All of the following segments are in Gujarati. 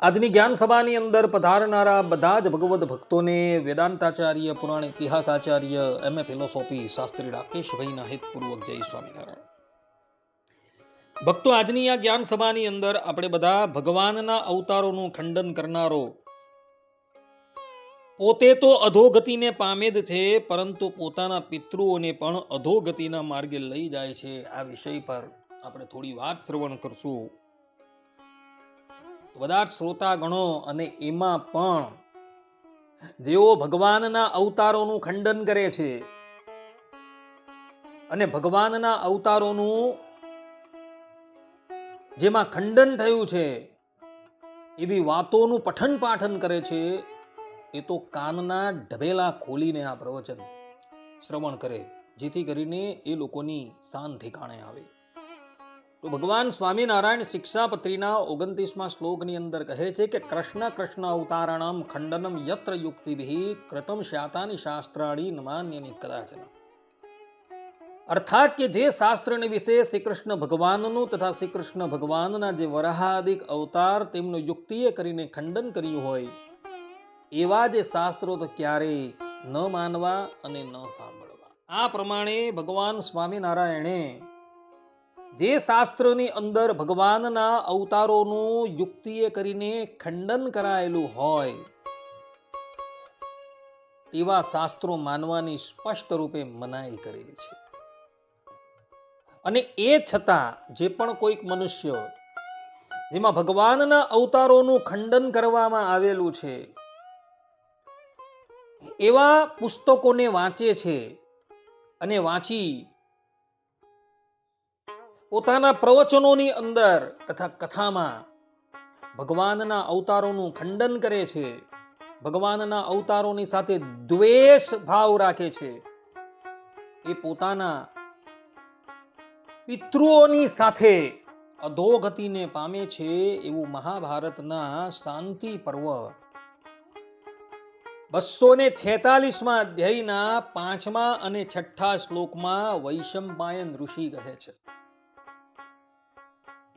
આજની જ્ઞાન સભાની અંદર પધારનારા બધા જ ભગવદ ભક્તોને વેદાંતાચાર્ય, પુરાણ ઇતિહાસાચાર્ય એમ એ ફિલોસોફી શાસ્ત્રી રાકેશભાઈના હિતપૂર્વક જય સ્વામિનારાયણ. ભક્તો, આજની આ જ્ઞાન સભાની અંદર આપણે બધા ભગવાનના અવતારોનું ખંડન કરનારો પોતે તો અધોગતિને પામે જ છે, પરંતુ પોતાના પિતૃઓને પણ અધોગતિના માર્ગે લઈ જાય છે. આ વિષય પર આપણે થોડી વાત શ્રવણ કરશું. બધા શ્રોતા ગણો અને એમાં પણ જેઓ ભગવાનના અવતારોનું ખંડન કરે છે અને ભગવાનના અવતારોનું જેમાં ખંડન થયું છે, એવી વાતોનું પઠન પાઠન કરે છે, એ તો કાનના ઢબેલા ખોલીને આ પ્રવચન શ્રવણ કરે, જેથી કરીને એ લોકોની શાન ઠેકાણે આવે. તો ભગવાન સ્વામિનારાયણ શિક્ષાપત્રીના ઓગણત્રીસમાં શ્લોકની અંદર કહે છે કે કૃષ્ણ કૃષ્ણ અવતારણમ ખંડનમ યત્ર યુક્તિભિ કૃતમ શાતાની શાસ્ત્રાણી નમાન્યની કદાચન. અર્થાત કે જે શાસ્ત્રને વિશે શ્રી કૃષ્ણ ભગવાનનું તથા શ્રી કૃષ્ણ ભગવાનના જે વરાહાદિક અવતાર તેમનું યુક્તિએ કરીને ખંડન કર્યું હોય, એવા જે શાસ્ત્રો તો ક્યારેય ન માનવા અને ન સાંભળવા. આ પ્રમાણે ભગવાન સ્વામિનારાયણે જે શાસ્ત્રની અંદર ભગવાનના અવતારોનું યુક્તિએ કરીને ખંડન કરાયેલું હોય, એવા શાસ્ત્રો માનવાની સ્પષ્ટ રૂપે મનાઈ કરેલી છે. અને એ છતાં જે પણ કોઈક મનુષ્ય, જેમાં ભગવાનના અવતારોનું ખંડન કરવામાં આવેલું છે, એવા પુસ્તકોને વાંચે છે અને વાંચી પોતાના પ્રવચનોની અંદર તથા કથામાં ભગવાનના અવતારોનું ખંડન કરે છે. ભગવાનના અવતારોની સાથે દ્વેષ ભાવ રાખે છે. એ પોતાના પિતૃઓની સાથે અધોગતિને પામે છે એવું મહાભારતના શાંતિ પર્વ. બસો ને છેતાલીસમાં અધ્યાયના પાંચમા અને છઠ્ઠા શ્લોકમાં વૈશંપાયન ઋષિ કહે છે.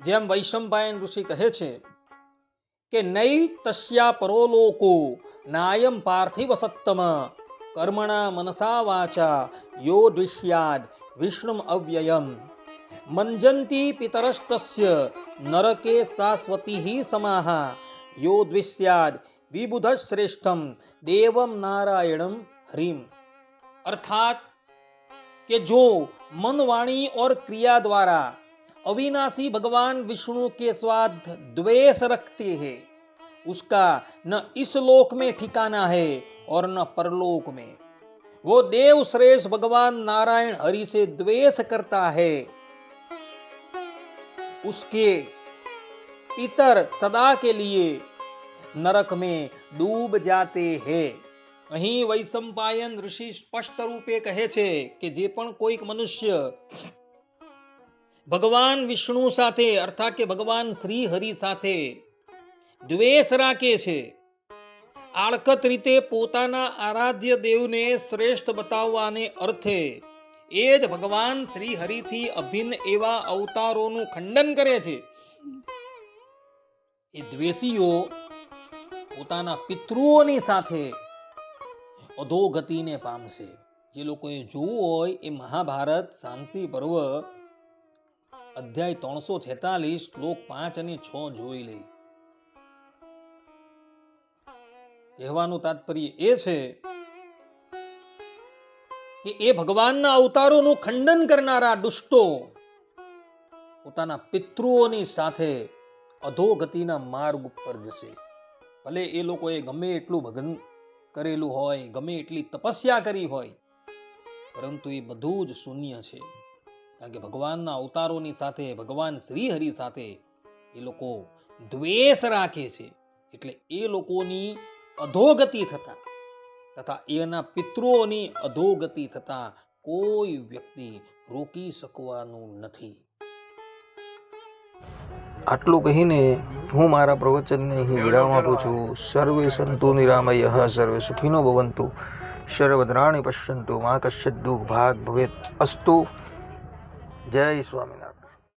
જેમ વૈષમભાયન ઋષિ કહે છે કે નૈ તસ્યા પરો લોકો નાયમ પાર્થિવ સત્તમ, કર્મણા મનસા વાચા, યો દ્વિષ્યાદ વિષ્ણુમ અવ્યયમ. મંજંતી પિતરસ્તસ્ય, નરકે શાશ્વતી સમાહા, યો દ્વિષ્યાદ વિબુધ શ્રેષ્ઠમ દેવમ નારાયણમ હરિમ. અર્થાત કે જો મન વાણી ઓર ક્રિયા દ્વારા अविनाशी भगवान विष्णु के स्वाद द्वेष रखते हैं उसका न इस लोक में ठिकाना है और न परलोक में वो देव श्रेष्ठ भगवान नारायण हरि से द्वेष करता है उसके पितर सदा के लिए नरक में डूब जाते हैं અહીં વૈશંપાયન ઋષિ સ્પષ્ટ રૂપે કહે છે કે જે પણ કોઈક મનુષ્ય ભગવાન વિષ્ણુ સાથે, અર્થાત કે ભગવાન શ્રી હરિ સાથે દ્વેષ રાખે છે. આળકત રીતે પોતાના આરાધ્ય દેવને શ્રેષ્ઠ બતાવવાને અર્થે એ જ ભગવાન શ્રી હરિથી અભિન્ન એવા અવતારોનું ખંડન કરે છે. એ દ્વેષીઓ પોતાના પિતૃઓની સાથે અધોગતિને પામશે. જે લોકોએ જોવું હોય એ મહાભારત, શાંતિ પર્વ અધ્યાય ત્રણસો છેતાલીસ, શ્લોક પાંચ અને છ જોઈ લે કહેવાનું તાત્પર્ય એ છે કે એ ભગવાનના અવતારોનું ખંડન કરનારા દુષ્ટો પોતાના પિતૃઓની સાથે અધોગતિના માર્ગ ઉપર જશે. ભલે એ લોકોએ ગમે એટલું ભગન કરેલું હોય, ગમે એટલી તપસ્યા કરી હોય, પરંતુ એ બધું જ શૂન્ય છે. કારણ કે ભગવાનના અવતારોની સાથે, ભગવાન શ્રી સાથે એ લોકો દ્વેષ રાખે છે. એટલે એ લોકોની અધોગતિ થતા તથા એના પિત્રોની અધોગતિ થતા કોઈ વ્યક્તિ રોકી શકવાનું નથી. આટલું કહીને હું મારા પ્રવચનને અહીં વિરામ આપું છું. સર્વે સંતુ નિરામય સર્વે સુખીનો ભવંતુ. સર્વદ્રાણી પશ્યંતુ, મા કશ્ચિત દુઃખ ભાગ ભવેત અસ્તુ. જય સ્વામિનારાયણ.